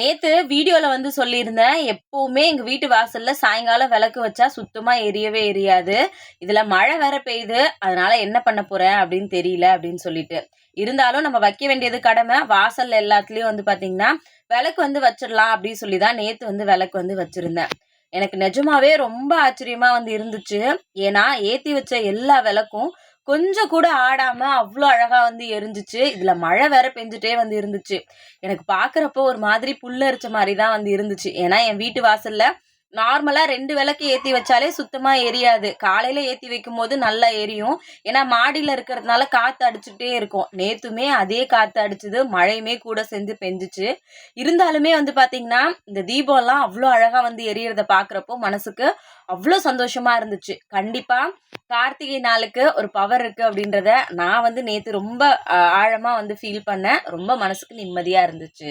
நேத்து வீடியோல வந்து சொல்லியிருந்தேன் எப்பவுமே எங்க வீட்டு வாசல்ல சாயங்காலம் விளக்கு வச்சா சுத்தமா எரியவே எரியாது. இதுல மழை வேற பெய்யுது அதனால என்ன பண்ண போறேன் அப்படின்னு தெரியல அப்படின்னு சொல்லிட்டு. இருந்தாலும் நம்ம வைக்க வேண்டியது கடமை வாசல் எல்லாத்துலயும் வந்து பாத்தீங்கன்னா விளக்கு வந்து வச்சிடலாம் அப்படின்னு சொல்லி தான் நேத்து வந்து விளக்கு வந்து வச்சிருந்தேன். எனக்கு நிஜமாவே ரொம்ப ஆச்சரியமா வந்து இருந்துச்சு. ஏன்னா ஏத்தி வச்ச எல்லா விளக்கும் கொஞ்சம் கூட ஆடாம அவ்வளோ அழகா வந்து எரிஞ்சிச்சு. இதுல மழை வேற பெஞ்சிட்டே வந்து இருந்துச்சு. எனக்கு பாக்குறப்போ ஒரு மாதிரி புல்லரிச்ச மாதிரி தான் வந்து இருந்துச்சு. ஏன்னா என் வீட்டு வாசல்ல நார்மலா ரெண்டு விளக்கு ஏத்தி வச்சாலே சுத்தமா எரியாது. காலையில ஏத்தி வைக்கும் போது நல்லா எரியும். ஏன்னா மாடியில இருக்கிறதுனால காத்து அடிச்சுட்டே இருக்கும். நேத்துமே அதே காத்து அடிச்சுது. மழையுமே கூட சேர்ந்து பெஞ்சிச்சு. இருந்தாலுமே வந்து பாத்தீங்கன்னா இந்த தீபம்லாம் அவ்வளோ அழகா வந்து எரியறத பாக்குறப்போ மனசுக்கு அவ்வளோ சந்தோஷமா இருந்துச்சு. கண்டிப்பா கார்த்திகை நாளுக்கு ஒரு பவர் இருக்கு அப்படின்றத நான் வந்து நேத்து ரொம்ப ஆழமா வந்து ஃபீல் பண்ணேன். ரொம்ப மனசுக்கு நிம்மதியா இருந்துச்சு.